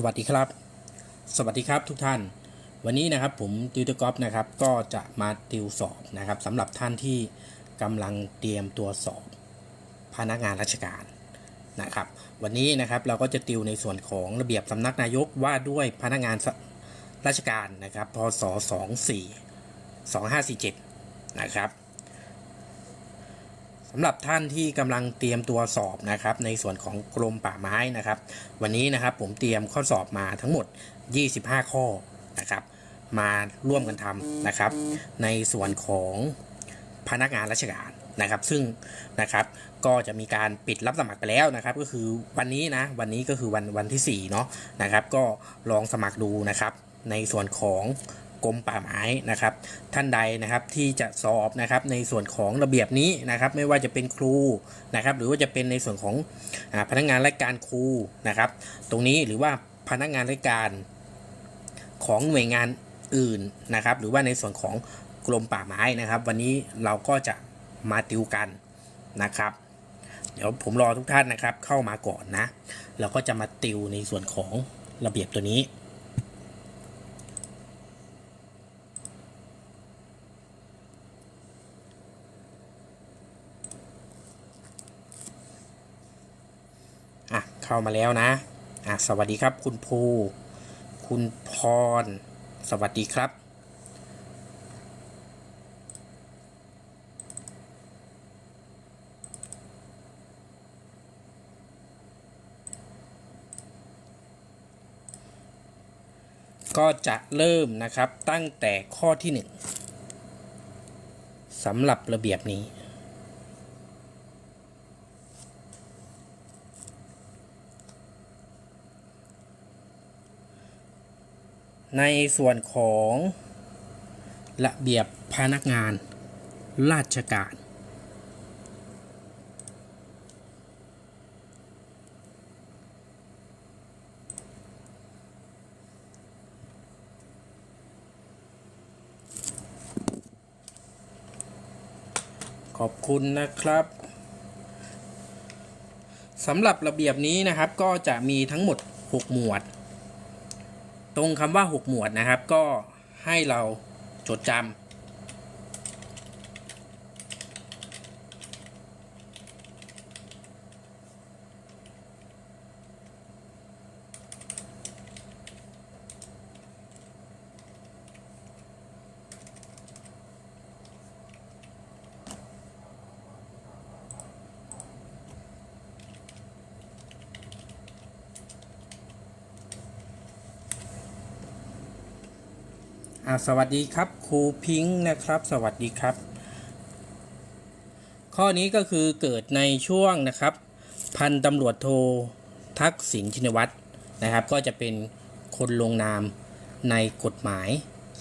สวัสดีครับ สวัสดีครับทุกท่าน วันนี้นะครับผมติวเตอร์กอฟนะครับก็จะมาติวสอบนะครับสำหรับท่านที่กำลังเตรียมตัวสอบพนักงานราชการนะครับ วันนี้นะครับเราก็จะติวในส่วนของระเบียบสำนักนายกว่าด้วยพนักงานราชการนะครับพศ 24 2547 นะครับ สำหรับท่านที่กำลังเตรียมตัวสอบนะครับ ในส่วนของกรมป่าไม้นะครับ วันนี้นะครับผมเตรียมข้อสอบมาทั้งหมด 25 ข้อนะครับ มาร่วมกันทำนะครับ ในส่วนของพนักงานราชการนะครับ ซึ่งนะครับก็จะมีการปิดรับสมัครไปแล้วนะครับ ก็คือวันนี้นะวันนี้ก็คือวันวันที่4เนาะนะครับ ก็ลองสมัครดูนะครับ ในส่วนของ กรมป่าไม้นะครับ ท่านใดนะครับที่จะสอบนะครับในส่วนของระเบียบนี้นะครับ ไม่ว่าจะเป็นครูนะครับ หรือว่าจะเป็นในส่วนของอพนักงานราชการครูนะครับ ตรงนี้หรือว่าพนักงานราชการของหน่วยงานอื่นนะครับ หรือว่าในส่วนของกรมป่าไม้นะครับ วันนี้เราก็จะมาติวกันนะครับ เดี๋ยวผมรอทุกท่านนะครับเข้ามาก่อนนะ เราก็จะมาติวในส่วนของระเบียบตัวนี้ อะ เข้ามาแล้วนะอะสวัสดีครับ คุณภูคุณพร สวัสดีครับ ก็จะเริ่มนะครับตั้งแต่ข้อที่หนึ่งสำหรับระเบียบนี้ ในส่วนของระเบียบพนักงานราชการ ขอบคุณนะครับสำหรับระเบียบนี้นะครับก็จะมีทั้งหมด 6 หมวด ตรงคำว่า 6 หมวดนะครับ ก็ให้เราจดจำ สวัสดีครับครูพิงค์นะครับ สวัสดีครับ ข้อนี้ก็คือเกิดในช่วงนะครับ พันตำรวจโททักษิณชินวัตรนะครับ ก็จะเป็นคนลงนามในกฎหมาย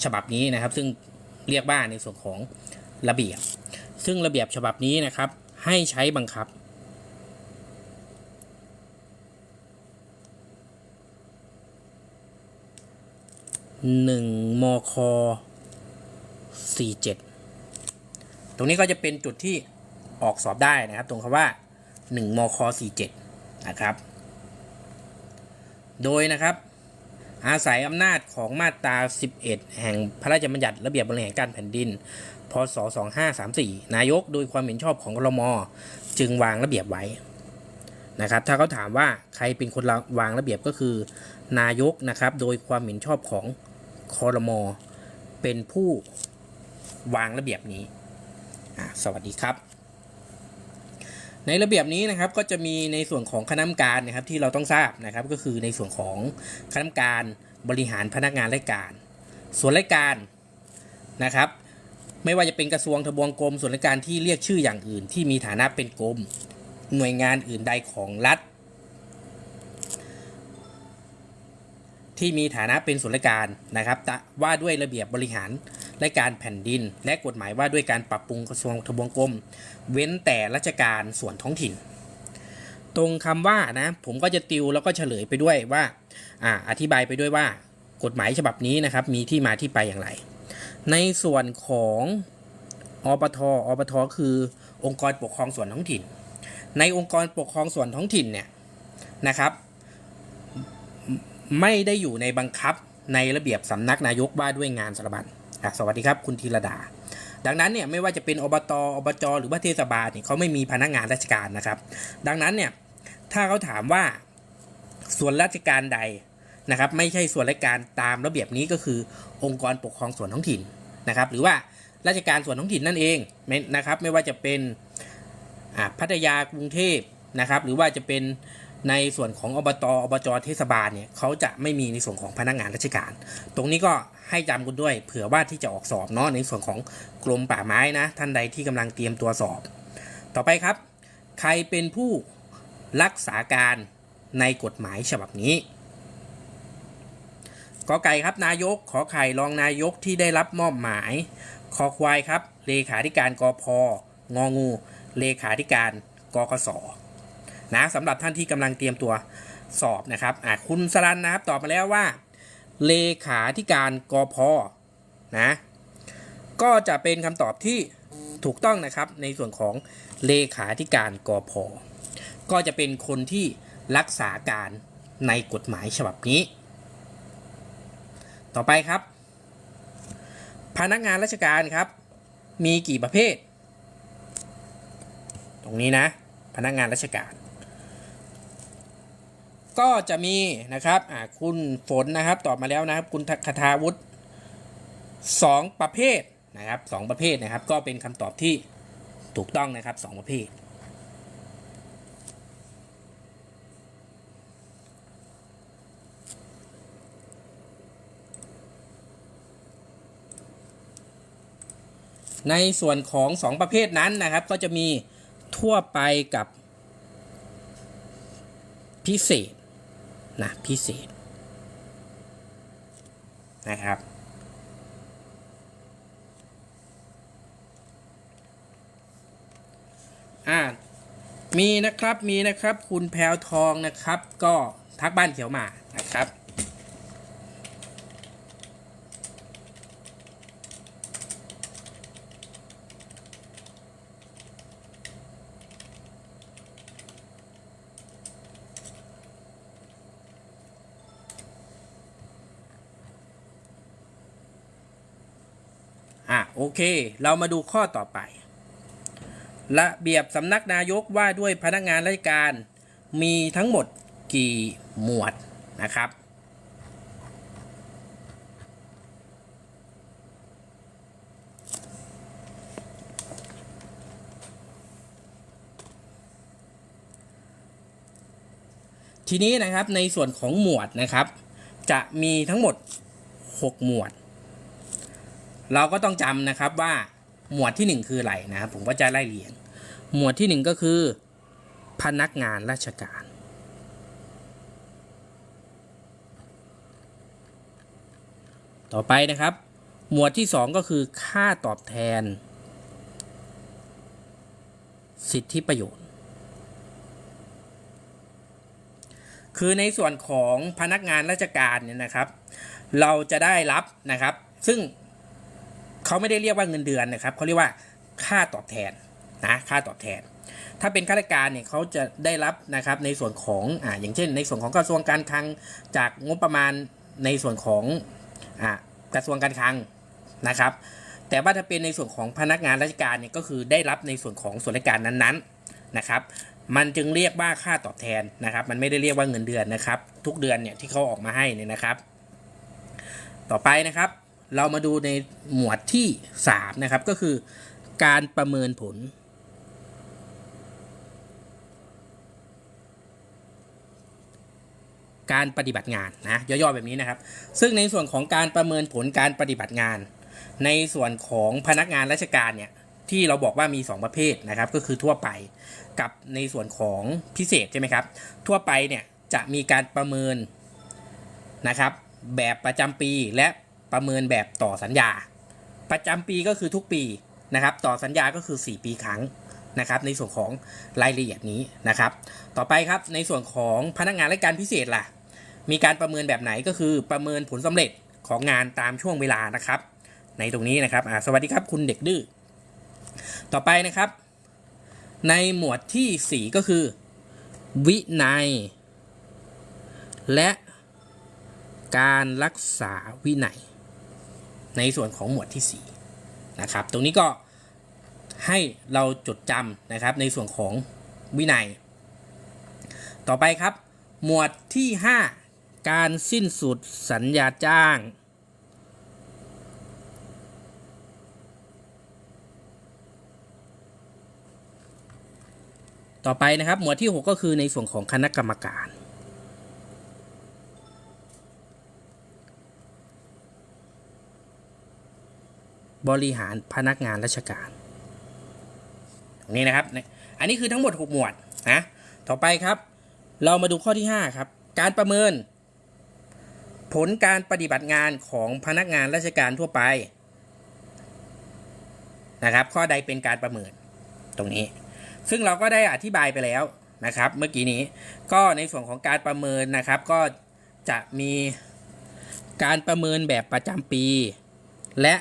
ฉบับนี้นะครับ ซึ่งเรียกว่านในส่วนของระเบียบ ซึ่งระเบียบฉบับนี้นะครับ ให้ใช้บังคับ หนึ่งมคสี่เจ็ดตรงนี้ก็จะเป็นจุดที่ออกสอบได้นะครับ ตรงคำว่าหนึ่งมคสี่เจ็ดนะครับ โดยนะครับ อาศัยอำนาจของมาตรา 11 แห่งพระราชบัญญัติระเบียบบริหารการแผ่นดิน พศ 2534 นายกโดยความเห็นชอบของรม จึงวางระเบียบไว้นะครับ ถ้าเขาถามว่าใครเป็นคนวางระเบียบก็คือนายกนะครับ โดยความเห็นชอบของ คอรมอเป็นผู้วางระเบียบนี้ สวัสดีครับ ในระเบียบนี้นะครับก็จะมีในส่วนของคณะกรรมการนะครับที่เราต้องทราบนะครับ ก็คือในส่วนของคณะกรรมการบริหารพนักงานราชการ ส่วนราชการนะครับ ไม่ว่าจะเป็นกระทรวงทบวงกรมส่วนราชการที่เรียกชื่ออย่างอื่น ที่มีฐานะเป็นกรมหน่วยงานอื่นใดของรัฐ ที่มีฐานะเป็นส่วนราชการนะครับว่าด้วยระเบียบบริหารและการแผ่นดิน และกฎหมายว่าด้วยการปรับปรุงกระทรวงทบวงกรมเว้นแต่ราชการส่วนท้องถิ่น ตรงคำว่านะผมก็จะติวแล้วก็เฉลยไปด้วยว่าอ่าอธิบายไปด้วยว่ากฎหมายฉบับนี้นะครับมีที่มาที่ไปอย่างไร ในส่วนของอปทอปทคือองค์กรปกครองส่วนท้องถิ่น ในองค์กรปกครองส่วนท้องถิ่นเนี่ยนะครับ ไม่ได้อยู่ในบังคับในระเบียบสำนักนายกว่าด้วยงานสารบัญสวัสดีครับคุณธีรดา ดังนั้นเนี่ยไม่ว่าจะเป็นอบตอบจหรือว่าเทศบาลเนี่ยเขาไม่มีพนักงานราชการนะครับ ดังนั้นเนี่ยถ้าเขาถามว่าส่วนราชการใดนะครับ ไม่ใช่ส่วนราชการตามระเบียบนี้ก็คือองค์กรปกครองส่วนท้องถิ่นนะครับ หรือว่าราชการส่วนท้องถิ่นนั่นเองนะครับ ไม่ว่าจะเป็นอ่าพัทยากรุงเทพนะครับ หรือว่าจะเป็น ในส่วนของอบตอบจเทศบาลเนี่ยเขาจะไม่มีในส่วนของพนักงานราชการ ตรงนี้ก็ให้จำกันด้วย เผื่อว่าที่จะออกสอบเนาะในส่วนของกรมป่าไม้นะ ท่านใดที่กำลังเตรียมตัวสอบ ต่อไปครับ ใครเป็นผู้รักษาการในกฎหมายฉบับนี้กอไก่ครับนายกขอไข่รองนายกที่ได้รับมอบหมายคอควายครับ เลขาธิการกอพงองู เลขาธิการกกส นะสำหรับท่านที่กำลังเตรียมตัวสอบนะครับอะคุณสรันนะครับตอบมาแล้วว่า เลขาธิการกอพนะก็จะเป็นคำตอบที่ถูกต้องนะครับในส่วนของเลขาธิการกอพก็จะเป็นคนที่รักษาการในกฎหมายฉบับนี้ ต่อไปครับ พนักงานราชการครับ มีกี่ประเภท ตรงนี้นะ พนักงานราชการ ก็จะมีนะครับคุณฝนนะครับตอบมาแล้วนะครับ คุณคทาวุฒิสองประเภทนะครับสองประเภทนะครับ ก็เป็นคำตอบที่ถูกต้องนะครับสองประเภทในส่วนของสองประเภทนั้นนะครับ ก็จะมีทั่วไปกับพิเศษ นะพิเศษนะครับ อ่า มีนะครับ มีนะครับ คุณแพลวทองนะครับ ก็ทักบ้านเขียวมานะครับ อะโอ เค เรามาดูข้อต่อไประเบียบสำนักนายกว่าด้วยพนักงานราชการ มีทั้งหมดกี่หมวดนะครับ ทีนี้นะครับในส่วนของหมวดนะครับ จะมีทั้งหมด 6 หมวด เราก็ต้องจำนะครับว่าหมวดที่ 1 คืออะไรนะครับผมก็จะไล่เรียง หมวดที่ 1 ก็คือ พนักงานราชการ ต่อไปนะครับ หมวดที่ 2 ก็คือค่าตอบแทน สิทธิประโยชน์ คือในส่วนของพนักงานราชการเนี่ยนะครับ เราจะได้รับนะครับ ซึ่ง เขาไม่ได้เรียกว่าเงินเดือนนะครับเขาเรียกว่าค่าตอบแทนนะค่าตอบแทน ถ้าเป็นข้าราชการเนี่ยเขาจะได้รับนะครับในส่วนของอ่าอย่างเช่น ในส่วนของกระทรวงการคลังจากงบประมาณในส่วนของอ่ากระทรวงการคลังนะครับ แต่ว่าถ้าเป็นในส่วนของพนักงานราชการเนี่ยก็คือได้รับในส่วนของส่วนราชการนั้นๆนะครับ มันจึงเรียกว่าค่าตอบแทนนะครับ มันไม่ได้เรียกว่าเงินเดือนนะครับ ทุกเดือนเนี่ยที่เขาออกมาให้เนี่ยนะครับ ต่อไปนะครับ เรามาดูในหมวดที่3นะครับก็คือการประเมินผล การปฏิบัติงานนะย่อๆแบบนี้นะครับ ซึ่งในส่วนของการประเมินผลการปฏิบัติงาน ในส่วนของพนักงานราชการเนี่ยที่เราบอกว่ามี 2 ประเภทนะครับก็คือทั่วไปกับในส่วนของพิเศษใช่ไหมครับ ทั่วไปเนี่ยจะมีการประเมินนะครับแบบประจำปีและ ประเมินแบบต่อสัญญา ประจำปีก็คือทุกปีนะครับ ต่อสัญญาก็คือ 4 ปีครั้งนะครับ ในส่วนของรายละเอียดนี้นะครับ ต่อไปครับในส่วนของพนักงานราชการพิเศษล่ะ มีการประเมินแบบไหนก็คือประเมินผลสำเร็จของงานตามช่วงเวลานะครับ ในตรงนี้นะครับสวัสดีครับคุณเด็กดื้อต่อไปนะครับ ในหมวดทีสี่4 ก็คือ วินัย และการรักษาวินัย ในส่วนของหมวดที่4นะครับตรงนี้ก็ให้เราจดจำนะครับในส่วนของวินัย ต่อไปครับ หมวดที่ 5 การสิ้นสุดสัญญาจ้าง ต่อไปนะครับหมวดที่ 6 ก็คือในส่วนของคณะกรรมการ บริหารพนักงานราชการตรงนี้นะครับ อันนี้คือทั้งหมด 6 หมวดนะ ต่อไปครับ เรามาดูข้อที่ 5 ครับ การประเมิน ผลการปฏิบัติงานของพนักงานราชการทั่วไปนะครับ ข้อใดเป็นการประเมินตรงนี้ ซึ่งเราก็ได้อธิบายไปแล้วนะครับ เมื่อกี้นี้ ก็ในส่วนของการประเมินนะครับ ก็จะมีการประเมินแบบประจำปี และ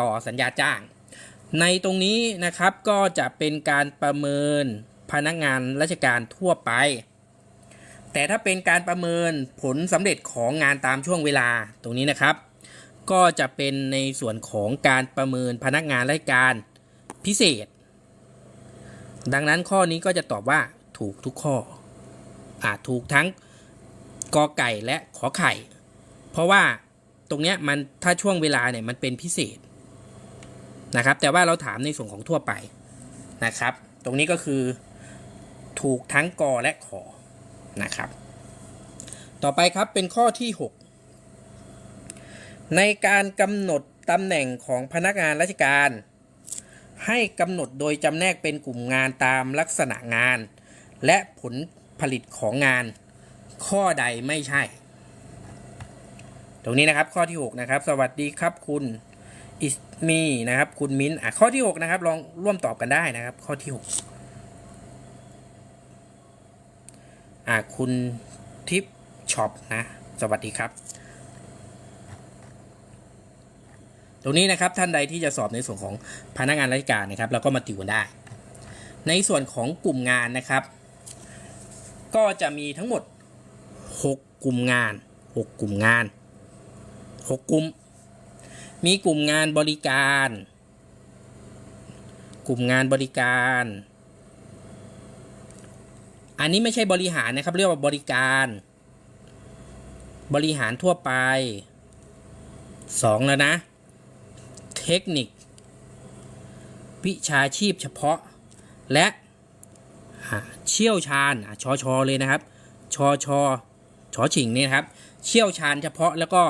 ต่อสัญญาจ้าง ในตรงนี้นะครับก็จะเป็นการประเมินพนักงานราชการทั่วไป แต่ถ้าเป็นการประเมินผลสำเร็จของงานตามช่วงเวลาตรงนี้นะครับ ก็จะเป็นในส่วนของการประเมินพนักงานราชการพิเศษ ดังนั้นข้อนี้ก็จะตอบว่าถูกทุกข้ออาจถูกทั้งกอไก่และขอไข่ เพราะว่าตรงเนี้ยมันถ้าช่วงเวลาเนี่ยมันเป็นพิเศษ นะครับ แต่ว่าเราถามในส่วนของทั่วไปนะครับ ตรงนี้ก็คือถูกทั้งกอและขอนะครับ ต่อไปครับเป็นข้อที่ 6 ในการกำหนดตำแหน่งของพนักงานราชการ ให้กำหนดโดยจำแนกเป็นกลุ่มงานตามลักษณะงาน และผลผลิตของงาน ข้อใดไม่ใช่ ตรงนี้นะครับข้อที่ 6 นะครับ สวัสดีครับคุณอิส มีนะครับ คุณมิ้นอะข้อที่ 6 นะครับ ลองร่วมตอบกันได้นะครับ ข้อที่ 6 อะคุณทิปช็อปนะ สวัสดีครับตรงนี้นะครับท่านใดที่จะสอบในส่วนของพนักงานราชการนะครับเราก็มาติวกันได้ ในส่วนของกลุ่มงานนะครับ ก็จะมีทั้งหมด 6 กลุ่มงาน 6 กลุ่มงาน 6 กลุ่ม มีกลุ่มงานบริการ กลุ่มงานบริการ อันนี้ไม่ใช่บริหารนะครับ เรียกว่าบริการ บริหารทั่วไปสองแล้วนะ เทคนิค วิชาชีพเฉพาะ และเชี่ยวชาญชอชอเลยนะครับ ชอชอชอฉิงเนี่ยนะครับ เชี่ยวชาญเฉพาะแล้วก็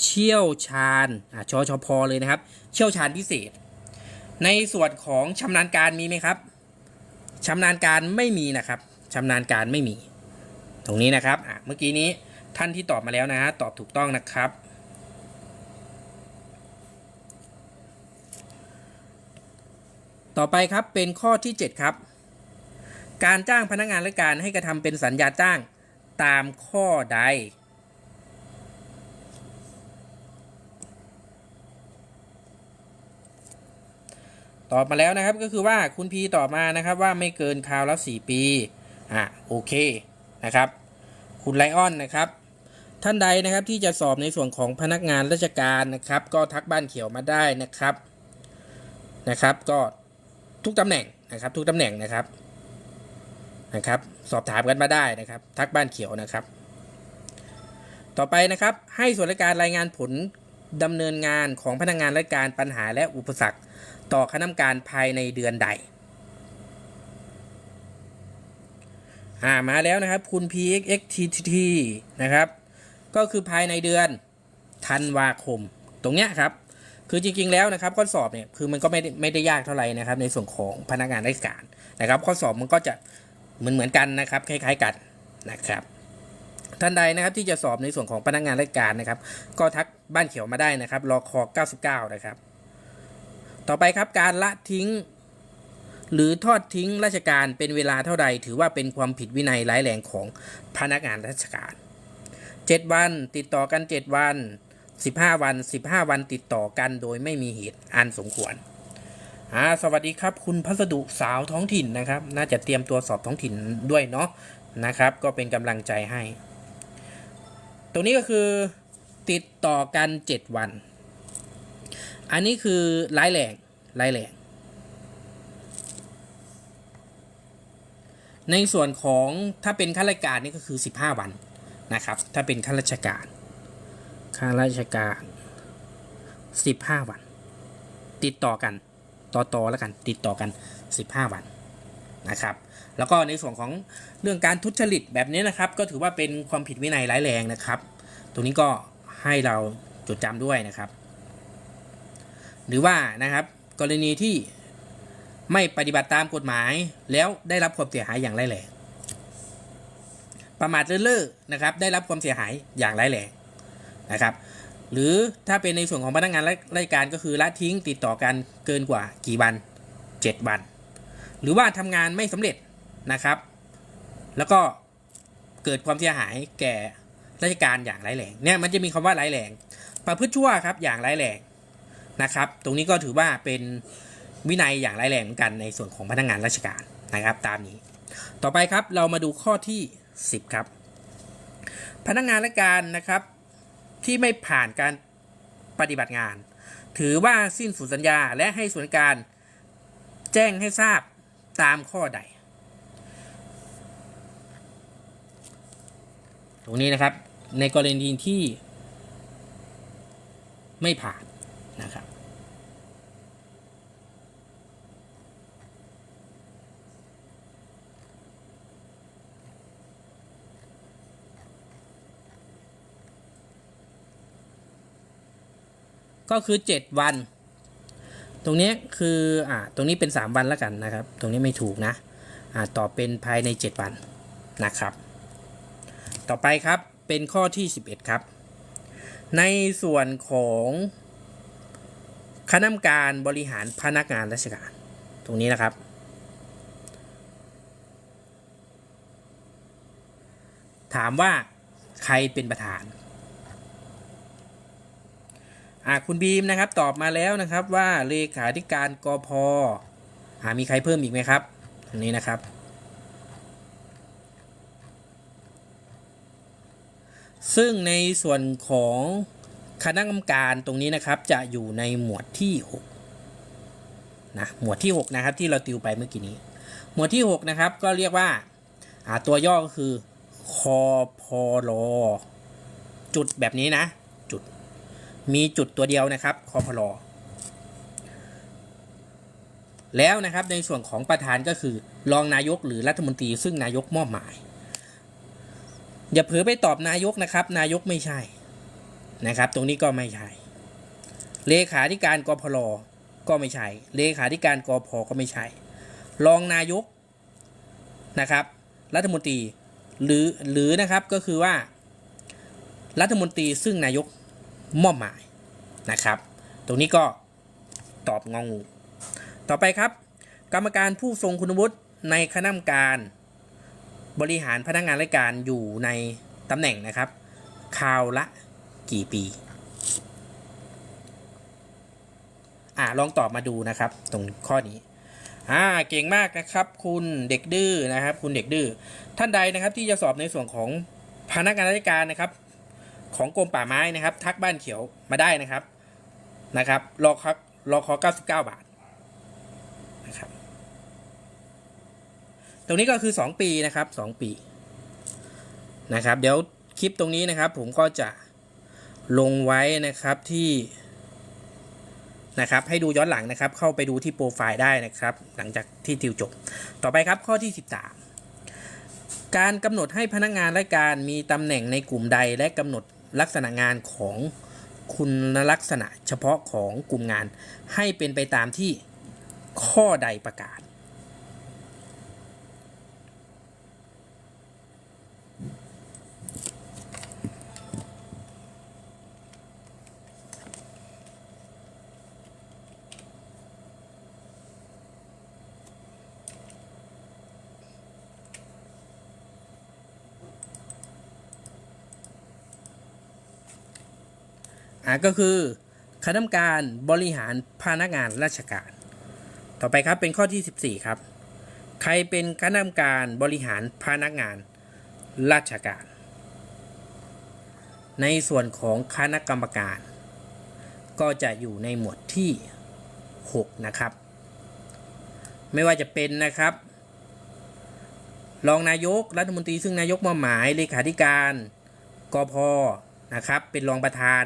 เชี่ยวชาญอะชอชอพอเลยนะครับ เชี่ยวชาญพิเศษ ในส่วนของชำนาญการมีไหมครับชำนาญการไม่มีนะครับชำนาญการไม่มี ตรงนี้นะครับเมื่อกี้นี้ท่านที่ตอบมาแล้วนะฮะตอบถูกต้องนะครับ ต่อไปครับเป็นข้อที่ 7 ครับ การจ้างพนักงานราชการให้กระทำเป็นสัญญาจ้างตามข้อใด ตอบมาแล้วนะครับก็คือว่าคุณพีตอบมานะครับว่าไม่เกินคราวละ 4 ปีอะโอเคนะครับ คุณไลออนนะครับ ท่านใดนะครับที่จะสอบในส่วนของพนักงานราชการนะครับ ก็ทักบ้านเขียวมาได้นะครับนะครับ ก็ทุกตำแหน่งนะครับ ทุกตำแหน่งนะครับนะครับ สอบถามกันมาได้นะครับ ทักบ้านเขียวนะครับ ต่อไปนะครับให้ส่วนราชการรายงานผลดำเนินงานของพนักงานราชการปัญหาและอุปสรรค ต่อคณะกรรมการภายในเดือนใดอ่ามาแล้วนะครับคุณ PXXTT นะครับ ก็คือภายในเดือนธันวาคม ตรงเนี้ยครับ คือจริงๆแล้วนะครับข้อสอบเนี่ยคือมันก็ไม่ได้ไม่ได้ยากเท่าไหร่นะครับ ในส่วนของพนักงานราชการนะครับ ข้อสอบมันก็จะเหมือนเหมือนกันนะครับ คล้าย ๆกันนะครับ ท่านใดนะครับที่จะสอบในส่วนของพนักงานราชการนะครับ ก็ทักบ้านเขียวมาได้นะครับรอคอ99 นะครับ ต่อไปครับการละทิ้ง หรือทอดทิ้งราชการเป็นเวลาเท่าใด ถือว่าเป็นความผิดวินัยร้ายแรงของพนักงานราชการ 7 วันติดต่อกัน 7 วัน 15 วัน 15 วันติดต่อกันโดยไม่มีเหตุอันสมควรอ่าสวัสดีครับ คุณพัสดุสาวท้องถิ่นนะครับ น่าจะเตรียมตัวสอบท้องถิ่นด้วยเนาะนะครับ ก็เป็นกำลังใจให้ ตรงนี้ก็คือติดต่อกัน 7 วัน อันนี้คือร้ายแรงร้ายแรงในส่วนของถ้าเป็นข้าราชการนี่ก็คือ 15 วันนะครับ ถ้าเป็นข้าราชการข้าราชการ 15 วัน ติดต่อกันต่อต่อแล้วกันติดต่อกัน 15 วันนะครับ แล้วก็ในส่วนของเรื่องการทุจริตแบบนี้นะครับ ก็ถือว่าเป็นความผิดวินัยร้ายแรงนะครับ ตรงนี้ก็ให้เราจดจำด้วยนะครับ หรือว่านะครับ กรณีที่ไม่ปฏิบัติตามกฎหมายแล้วได้รับความเสียหายอย่างร้ายแรงประมาทเลินเล่อนะครับ ได้รับความเสียหายอย่างร้ายแรงนะครับ หรือถ้าเป็นในส่วนของพนักงานราชการก็คือละทิ้งติดต่อกันเกินกว่ากี่วัน 7 วัน หรือว่าทำงานไม่สำเร็จนะครับ แล้วก็เกิดความเสียหายแก่ราชการอย่างร้ายแรงเนี่ยมันจะมีคำว่าร้ายแรงประพฤติชั่วครับอย่างร้ายแรง นะครับ ตรงนี้ก็ถือว่าเป็นวินัยอย่างร้ายแรงเหมือนกันในส่วนของพนักงานราชการนะครับ ตามนี้ ต่อไปครับเรามาดูข้อที่ 10 ครับ พนักงานราชการนะครับ ที่ไม่ผ่านการปฏิบัติงาน ถือว่าสิ้นสุดสัญญาและให้ส่วนการแจ้งให้ทราบตามข้อใด ตรงนี้นะครับในกรณีที่ไม่ผ่าน นะครับก็คือ 7 วัน ตรงนี้คืออ่าตรงนี้เป็น 3 วันแล้วกันนะครับ ตรงนี้ไม่ถูกนะอ่าต่อเป็นภายใน 7 วันนะครับ ต่อไปครับเป็นข้อที่ 11 ครับ ในส่วนของ คณะกรรมการบริหารพนักงานราชการ ตรงนี้นะครับ ถามว่าใครเป็นประธานอ่าคุณบีมนะครับตอบมาแล้วนะครับว่าเลขาธิการกพอ่ามีใครเพิ่มอีกไหมครับตรงนี้นะครับซึ่งในส่วนของ คณะกรรมการตรงนี้นะครับจะอยู่ในหมวดที่6นะหมวดที่ 6 นะครับที่เราติวไปเมื่อกี้นี้ หมวดที่ 6 นะครับก็เรียกว่าตัวย่อก็คือคอพอลอจุดแบบนี้นะ จุด มีจุดตัวเดียวนะครับคอพลอแล้วนะครับในส่วนของประธานก็คือ รองนายกหรือรัฐมนตรีซึ่งนายกมอบหมาย อย่าเผลอไปตอบนายกนะครับ นายกไม่ใช่ นะครับ ตรงนี้ก็ไม่ใช่ เลขาธิการกพลก็ไม่ใช่ เลขาธิการกพก็ไม่ใช่ รองนายกนะครับ รัฐมนตรีหรือหรือนะครับก็คือว่า รัฐมนตรีซึ่งนายกมอบหมายนะครับ ตรงนี้ก็ตอบงองู ต่อไปครับ กรรมการผู้ทรงคุณวุฒิในคณะกรรมการ บริหารพนักงานราชการอยู่ในตำแหน่งนะครับ คราวละ กี่ปี อ่าลองตอบมาดูนะครับ ตรงข้อนี้อ่าเก่งมากนะครับ คุณเด็กดื้อนะครับ คุณเด็กดื้อท่านใดนะครับที่จะสอบในส่วนของพนักงานราชการนะครับ ของกรมป่าไม้นะครับ ทักบ้านเขียวมาได้นะครับนะครับรอครับรอคอ99 บาทนะครับตรงนี้ก็คือ 2 ปีนะครับ 2 ปีนะครับ เดี๋ยวคลิปตรงนี้นะครับ ผมก็จะ ลงไว้นะครับที่นะครับให้ดูย้อนหลังนะครับ เข้าไปดูที่โปรไฟล์ได้นะครับ หลังจากที่ติวจบ ต่อไปครับข้อที่ 13 การกำหนดให้พนักงานราชการมีตำแหน่งในกลุ่มใด และกำหนดลักษณะงานของคุณลักษณะเฉพาะของกลุ่มงาน ให้เป็นไปตามที่ข้อใดประกาศ ก็คือคณะกรรมการบริหารพนักงานราชการ ต่อไปครับเป็นข้อที่ 14 ครับ ใครเป็นคณะกรรมการบริหารพนักงานราชการ ในส่วนของคณะกรรมการ ก็จะอยู่ในหมวดที่ 6 นะครับ ไม่ว่าจะเป็นนะครับ รองนายกรัฐมนตรีซึ่งนายกมอบหมายเลขาธิการกพนะครับ เป็นรองประธาน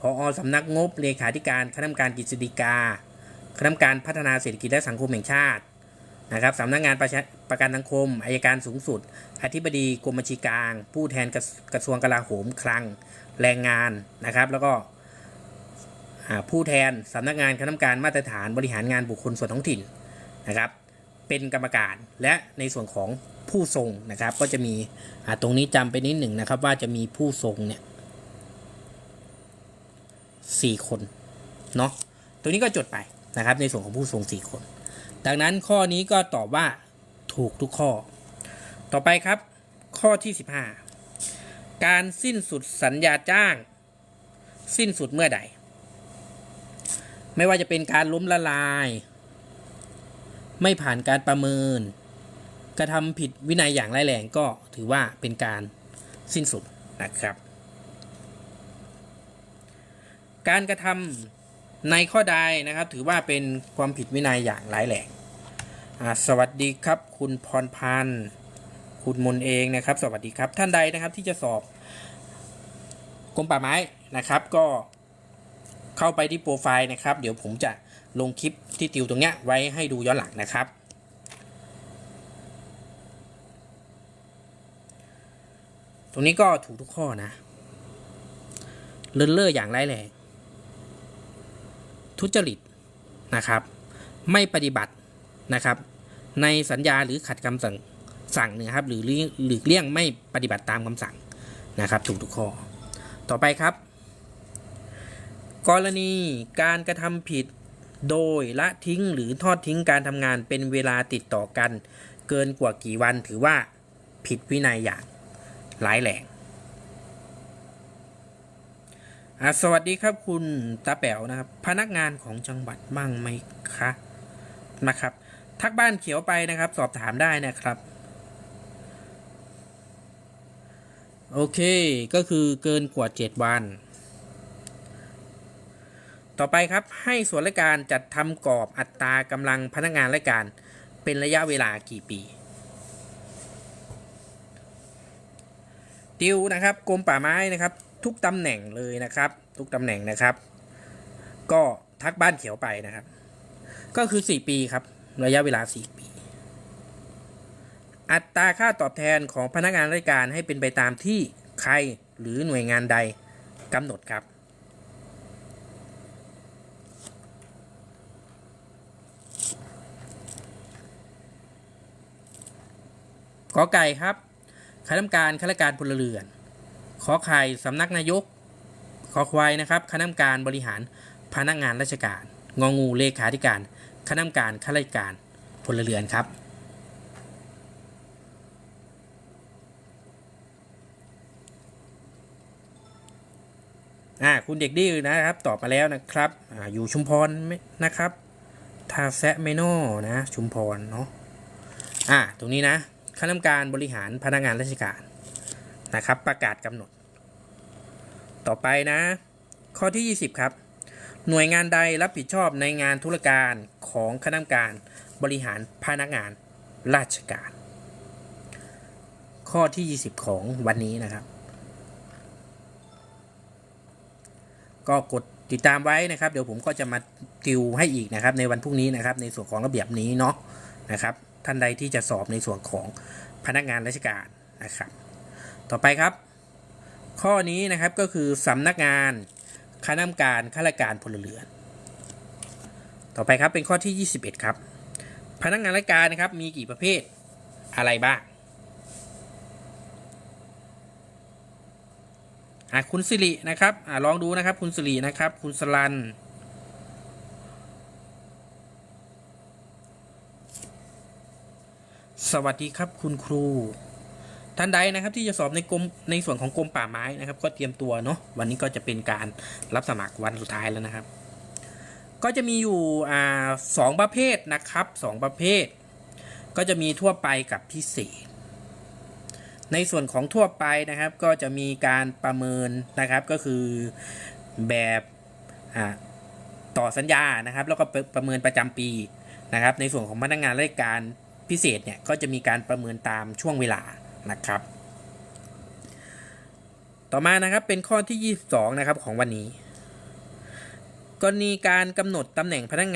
พอสำนักงบเลขาธิการคณะกรรมการกฤษฎีกาคณะกรรมการพัฒนาเศรษฐกิจและสังคมแห่งชาตินะครับสำนักงานประชาประกันสังคมอายการสูงสุด อธิบดีกรมบัญชีกลาง ผู้แทนกระทรวงกลาโหมคลังแรงงานนะครับ แล้วก็ผู้แทนสำนักงานคณะกรรมการมาตรฐานบริหารงานบุคคลส่วนท้องถิ่นนะครับ เป็นกรรมการและในส่วนของผู้ทรงนะครับ ก็จะมีตรงนี้จำไปนิดหนึ่งนะครับ ว่าจะมีผู้ทรงเนี่ย สี่คนเนาะตรงนี้ก็จดไปนะครับในส่วนของผู้ทรงสี่คน ดังนั้นข้อนี้ก็ตอบว่าถูกทุกข้อ ต่อไปครับ ข้อที่ 15 การสิ้นสุดสัญญาจ้าง สิ้นสุดเมื่อใด ไม่ว่าจะเป็นการล้มละลาย ไม่ผ่านการประเมิน กระทำผิดวินัยอย่างร้ายแรงก็ถือว่าเป็นการสิ้นสุดนะครับ การกระทำในข้อใดนะครับ ถือว่าเป็นความผิดวินัยอย่างร้ายแรงสวัสดีครับคุณพรพันธ์คุณมนเองนะครับ สวัสดีครับท่านใดนะครับที่จะสอบกรมป่าไม้นะครับ ก็เข้าไปที่โปรไฟล์นะครับ เดี๋ยวผมจะลงคลิปที่ติวตรงเนี้ยไว้ให้ดูย้อนหลังนะครับตรงนี้ก็ถูกทุกข้อนะเลินเล่ออย่างร้ายแรง ทุจริตนะครับ ไม่ปฏิบัตินะครับ ในสัญญาหรือขัดคำสั่งสั่งนะครับหรือหรือเลี่ยงไม่ปฏิบัติตามคำสั่งนะครับ ถูกทุกข้อ ต่อไปครับ กรณีการกระทำผิดโดยละทิ้งหรือทอดทิ้งการทำงานเป็นเวลาติดต่อกัน เกินกว่ากี่วันถือว่าผิดวินัยอย่างร้ายแรง อะ สวัสดีครับคุณตาแป๋วนะครับ พนักงานของจังหวัดบ้างไหมคะนะครับ ทักบ้านเขียวไปนะครับ สอบถามได้นะครับ โอเคก็คือเกินกว่า 7 วัน ต่อไปครับให้ส่วนราชการจัดทำกรอบอัตรากำลังพนักงานราชการเป็นระยะเวลากี่ปีติวนะครับกรมป่าไม้นะครับ ทุกตำแหน่งเลยนะครับ ทุกตำแหน่งนะครับ ก็ทักบ้านเขียวไปนะครับ ก็คือ 4 ปีครับ ระยะเวลา 4 ปี อัตราค่าตอบแทนของพนักงานราชการให้เป็นไปตามที่ใครหรือหน่วยงานใดกำหนดครับกอไก่ครับคณะกรรมการข้าราชการพลเรือน ขอไข่สำนักนายก ขอควายนะครับคณะกรรมการบริหารพนักงานราชการ งองูเลขาธิการคณะกรรมการข้าราชการพลเรือนครับ อ่าคุณเด็กดื้อนะครับ ตอบมาแล้วนะครับอ่าอยู่ชุมพรไหมนะครับทาแซะเมโนนะชุมพรเนาะอ่าตรงนี้นะคณะกรรมการบริหารพนักงานราชการนะครับ ประกาศกำหนด ต่อไปนะ ข้อที่ 20 ครับ หน่วยงานใดรับผิดชอบในงานธุรการของคณะกรรมการบริหารพนักงานราชการ ข้อที่ 20 ของวันนี้นะครับ ก็กดติดตามไว้นะครับ เดี๋ยวผมก็จะมาติวให้อีกนะครับ ในวันพรุ่งนี้นะครับ ในส่วนของระเบียบนี้เนาะนะครับ ท่านใดที่จะสอบในส่วนของพนักงานราชการนะครับ ต่อไปครับ ข้อนี้นะครับก็คือสำนักงานคณะกรรมการข้าราชการพลเรือน ต่อไปครับเป็นข้อที่ 21 ครับ พนักงานราชการนะครับมีกี่ประเภทอะไรบ้างอะคุณสิรินะครับอะลองดูนะครับคุณสิรินะครับ คุณสลัน สวัสดีครับคุณครู ท่านใดนะครับที่จะสอบในกรมในส่วนของกรมป่าไม้นะครับ ก็เตรียมตัวเนาะวันนี้ก็จะเป็นการรับสมัครวันสุดท้ายแล้วนะครับ ก็จะมีอยู่สองประเภทนะครับสองประเภท ก็จะมีทั่วไปกับพิเศษ ในส่วนของทั่วไปนะครับ ก็จะมีการประเมินนะครับก็คือแบบต่อสัญญานะครับ แล้วก็ประเมินประจำปีนะครับ ในส่วนของพนักงานราชการพิเศษเนี่ยก็จะมีการประเมินตามช่วงเวลา นะครับ ต่อมานะครับเป็นข้อที่ 22 นะครับของวันนี้ กรณีการกำหนดตำแหน่งพนักงาน